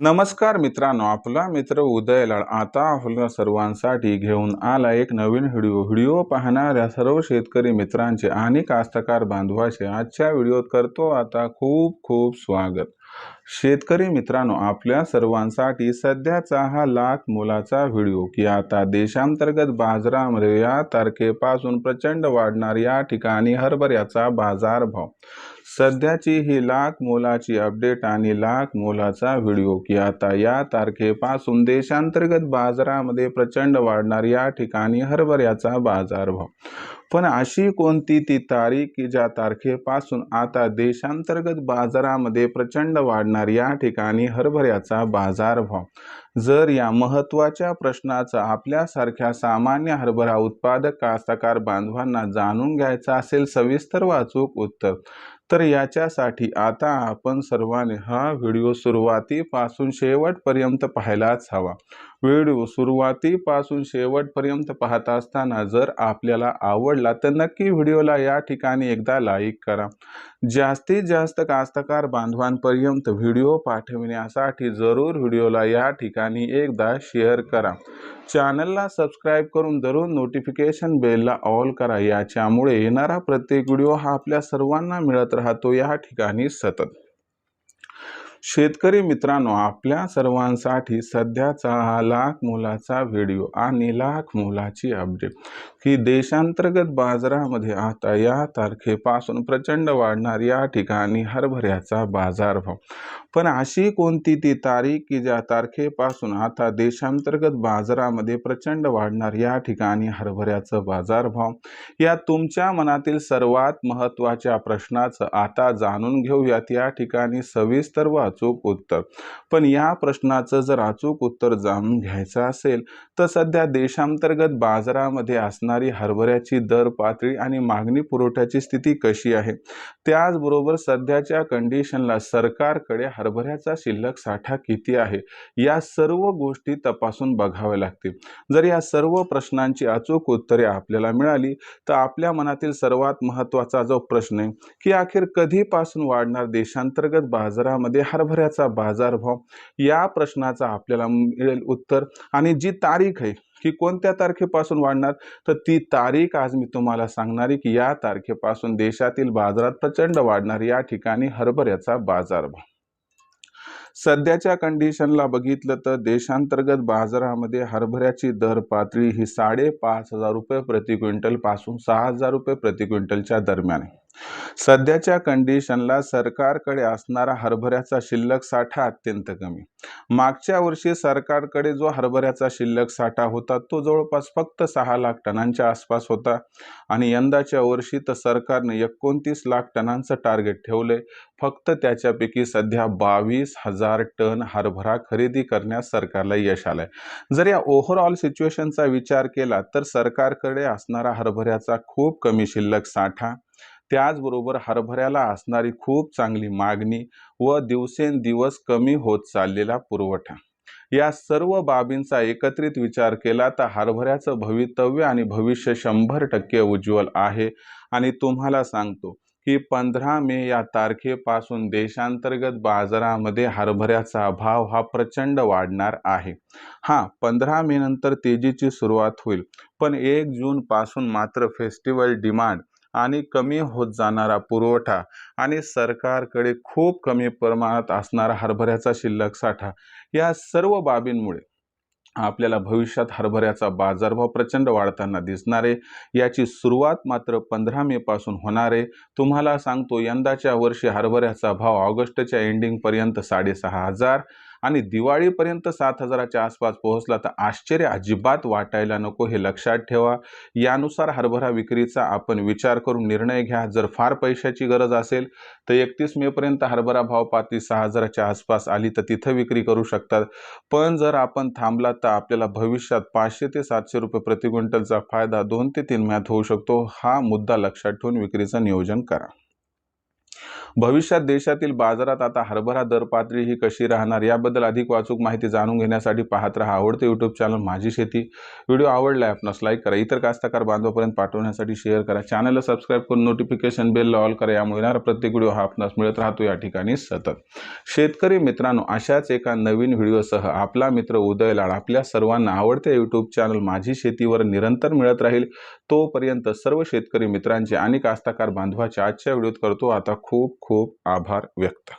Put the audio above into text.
नमस्कार मित्रांनो आपला मित्र उदयलाड आता आपल्या सर्वांसाठी घेऊन आला एक नवीन व्हिडिओ. व्हिडिओ पाहणाऱ्या सर्व शेतकरी मित्रांचे आणि कास्तकार बांधवाचे आजच्या व्हिडिओत करतो आता खूप खूप स्वागत. शेतकरी मित्रांनो आपल्या सर्वांसाठी सध्याचा हा लाख मोलाचा व्हिडिओ की आता देशांतर्गत बाजारामध्ये या तारखेपासून प्रचंड वाढणार या ठिकाणी हरभऱ्याचा बाजारभाव. सध्याची ही लाख मोलाची अपडेट आणि लाख मोलाचा व्हिडिओ की आता या तारखेपासून देशांतर्गत बाजारामध्ये प्रचंड वाढणार या ठिकाणी हरभऱ्याचा बाजारभाव. पण अशी कोणती ती तारीख की ज्या तारखेपासून आता देशांतर्गत बाजारामध्ये प्रचंड वाढणार या ठिकाणी हरभऱ्याचा बाजारभाव. जर या महत्त्वाच्या प्रश्नाचा आपल्यासारख्या सामान्य हरभरा उत्पादक कास्तकार बांधवांना जाणून घ्यायचा असेल सविस्तर वाचूक उत्तर. तर याच्यासाठी आता आपण सर्वांनी हा व्हिडिओ सुरुवातीपासून शेवटपर्यंत पाहायलाच हवा. व्हिडिओ सुरुवातीपासून शेवटपर्यंत पाहत असताना जर आपल्याला आवडला तर नक्की व्हिडिओला या ठिकाणी एकदा लाईक करा. जास्तीत जास्त कास्तकार बांधवांपर्यंत व्हिडिओ पाठविण्यासाठी जरूर व्हिडिओला या ठिकाणी एकदा शेअर करा. चॅनलला सबस्क्राईब करून जरूर नोटिफिकेशन बेलला ऑल करा. याच्यामुळे येणारा प्रत्येक व्हिडिओ हा आपल्या सर्वांना मिळत राहतो या ठिकाणी सतत. शेतकरी मित्रांनो आपल्या सर्वांसाठी सध्याचा हा लाख मोलाचा व्हिडिओ आणि लाख मोलाची अपडेट. की देशांतर्गत बाजारामध्ये आता या तारखेपासून प्रचंड वाढणार या ठिकाणी हरभऱ्याचा बाजारभाव. पण अशी कोणती ती तारीख की ज्या तारखेपासून आता देशांतर्गत बाजारामध्ये प्रचंड वाढणार या ठिकाणी हरभऱ्याचं बाजारभाव? या तुमच्या मनातील सर्वात महत्त्वाच्या प्रश्नाचं आता जाणून घेऊयात. या ठिकाणी सविस्तर व अचूक उत्तर. पण या प्रश्नाचं जर अचूक उत्तर जाणून घ्यायचं असेल तर सध्या देशांतर्गत बाजारामध्ये असणार हरभऱ्याची दर पातळी आणि मागणी पुरवठ्याची स्थिती कशी आहे? त्याचबरोबर सध्याच्या कंडिशनला सरकारकडे हरभऱ्याचा शिल्लक साठा किती आहे? या सर्व गोष्टी तपासून बघाव्या लागतील. जर या सर्व प्रश्नांची अचूक उत्तरे आपल्याला मिळाली तर आपल्या मनातील सर्वात महत्त्वाचा जो प्रश्न आहे की अखेर कधीपासून वाढणार देशांतर्गत बाजारामध्ये हरभऱ्याचा बाजारभाव? या प्रश्नाचा आपल्याला मिळेल उत्तर. आणि जी तारीख आहे की कोणत्या तारखेपासून वाढणार? तर ती तारीख आज मी तुम्हाला सांगणार आहे की या तारखेपासून देशातील बाजारात प्रचंड वाढणार. या ठिकाणी हरभऱ्याचा बाजारभाव सध्याच्या कंडिशनला बघितलं तर देशांतर्गत बाजारामध्ये हरभऱ्याची दर पातळी ही साडेपाच हजार रुपये प्रति क्विंटलपासून सहा हजार रुपये प्रति क्विंटलच्या दरम्यान आहे. सध्याच्या कंडिशनला सरकारकडे असणारा हरभऱ्याचा शिल्लक साठा अत्यंत कमी. मागच्या वर्षी सरकारकडे जो हरभऱ्याचा शिल्लक साठा होता तो जवळपास फक्त सहा लाख टनांच्या आसपास होता आणि यंदाच्या वर्षी तर सरकारने एकोणतीस लाख टनांचं टार्गेट ठेवले. फक्त त्याच्यापैकी सध्या बावीस हजार टन हरभरा खरेदी करण्यास सरकारला यश आलंय. जर या ओव्हरऑल सिच्युएशनचा विचार केला तर सरकारकडे असणारा हरभऱ्याचा खूप कमी शिल्लक साठा त्याचबरोबर हरभऱ्याला असणारी खूप चांगली मागणी व दिवसेंदिवस कमी होत चाललेला पुरवठा. या सर्व बाबींचा एकत्रित विचार केला तर हरभऱ्याचं भवितव्य आणि भविष्य शंभर टक्के उज्ज्वल आहे. आणि तुम्हाला सांगतो की पंधरा मे या तारखेपासून देशांतर्गत बाजारामध्ये हरभऱ्याचा भाव हा प्रचंड वाढणार आहे. हां पंधरा मे नंतर तेजीची सुरुवात होईल. पण एक जूनपासून मात्र फेस्टिवल डिमांड आणि कमी होत जाणारा पुरवठा आणि सरकारकडे खूप कमी प्रमाणात असणारा हरभऱ्याचा शिल्लक साठा या सर्व बाबींमुळे आपल्याला भविष्यात हरभऱ्याचा बाजारभाव प्रचंड वाढताना दिसणारे याची सुरुवात मात्र पंधरा मे पासून होणार आहे. तुम्हाला सांगतो यंदाच्या वर्षी हरभऱ्याचा भाव ऑगस्टच्या एंडिंगपर्यंत साडेसहा हजार आणि दिवाळीपर्यंत सात हजाराच्या आसपास पोहोचला तर आश्चर्य अजिबात वाटायला नको हे लक्षात ठेवा. यानुसार हरभरा विक्रीचा आपण विचार करून निर्णय घ्या. जर फार पैशाची गरज असेल तर एकतीस मेपर्यंत हरभरा भाव पातळी सहा हजाराच्या आसपास आली तर तिथं विक्री करू शकतात. पण जर आपण थांबला तर आपल्याला भविष्यात पाचशे ते सातशे रुपये प्रति क्विंटलचा फायदा दोन ते तीन महिन्यात होऊ शकतो. हा मुद्दा लक्षात ठेवून विक्रीचं नियोजन करा. भविष्यात देशातील बाजारात आता हरभरा दर पातळी ही कशी राहणार याबद्दल अधिक वाचूक माहिती जाणून घेण्यासाठी पाहत राहा आवडते यूट्यूब चॅनल माझी शेती. व्हिडिओ आवडला आपणास लाईक करा. इतर कास्तकार बांधवापर्यंत पाठवण्यासाठी शेअर करा. चॅनलला सबस्क्राईब करून नोटिफिकेशन बेल ऑल करा. यामुळे येणारा प्रत्येक व्हिडिओ हा आपणास मिळत राहतो. या ठिकाणी सतत. शेतकरी मित्रांनो अशाच एका नवीन व्हिडिओसह आपला मित्र उदय लाड आपल्या सर्वांना आवडत्या यूट्यूब चॅनल माझी शेतीवर निरंतर मिळत राहील. तोपर्यंत सर्व शेतकरी मित्रांचे आणि कास्तकार बांधवाचे आजच्या व्हिडिओत करतो. आता खूप खूप आभार व्यक्त.